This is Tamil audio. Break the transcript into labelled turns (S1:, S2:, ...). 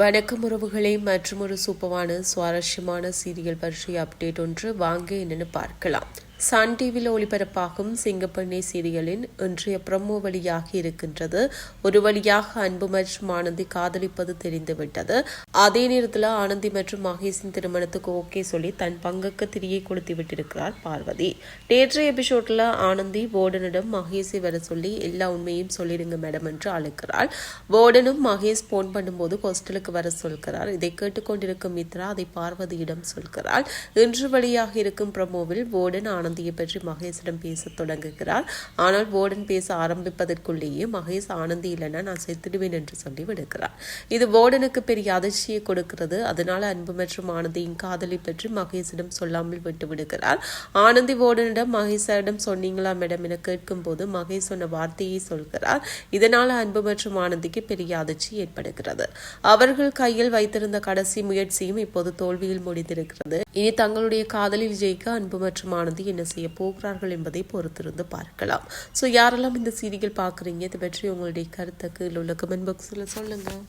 S1: வணக்கம் உறவுகளே மற்றும் ஒரு சூப்பரான சுவாரஸ்யமான சீரியல் பற்றிய அப்டேட் ஒன்று வாங்க என்னென்னு பார்க்கலாம். சன் டிவியில் ஒளிபரப்பாகும் சிங்கப்பெண்ணை சீரியலின் இன்றைய பிரமோ வழியாக இருக்கின்றது. ஒரு வழியாக அன்பு மற்றும் ஆனந்தி காதலிப்பது தெரிந்துவிட்டது. அதே நேரத்தில் ஆனந்தி மற்றும் மகேஷின் திருமணத்துக்கு ஓகே சொல்லி தன் பங்குக்கு திரியை கொடுத்து விட்டிருக்கிறார் பார்வதி. நேற்றைய எபிசோட்ல ஆனந்தி போர்டனிடம் மகேஷை வர சொல்லி எல்லா உண்மையும் சொல்லிடுங்க மேடம் என்று அழைக்கிறாள் போர்டனும் மகேஷ் போன் பண்ணும்போது ஹாஸ்டலுக்கு வர சொல்கிறார். இதை கேட்டுக்கொண்டிருக்கும் மித்ரா அதை பார்வதியிடம் சொல்கிறாள். இன்று வழியாக இருக்கும் பிரமோவில் போர்டன் ஆனந்தியை பற்றி மகேஷிடம் பேசத் தொடங்குகிறார் ஆனால் போர்டன் பேச ஆரம்பிப்பதற்குள்ளேயே மகேஷ் ஆனந்தி இல்லைன்னா நான் செத்துடுவேன் என்று சொல்லி விடுகிறார் இது போர்டனுக்கு பெரிய அதிர்ச்சியை கொடுக்கிறது. அதனால் அன்பு மற்றும் ஆனந்தியின் காதலை பற்றி மகேஷிடம் சொல்லாமல் விட்டு விடுகிறார் ஆனந்தி போர்டனிடம் மகேஷரிடம் சொன்னீங்களா மேடம் என கேட்கும்போது மகேஷ் சொன்ன வார்த்தையை சொல்கிறார் இதனால் அன்பு மற்றும் ஆனந்திக்கு பெரிய அதிர்ச்சி ஏற்படுகிறது. அவர்கள் கையில் வைத்திருந்த கடைசி முயற்சியும் இப்போது தோல்வியில் முடிந்திருக்கிறது. இனி தங்களுடைய காதலில் ஜெயிக்க அன்பு மற்றும் ஆனந்தி என்ன என்ன செய்ய போகிறார்கள் என்பதை பொறுத்திருந்து பார்க்கலாம். ஸோ யாரெல்லாம் இந்த சீரியல் பார்க்குறீங்க இதை பற்றி உங்களுடைய கருத்தை கீழே உள்ள கமெண்ட் பாக்ஸில் சொல்லுங்கள்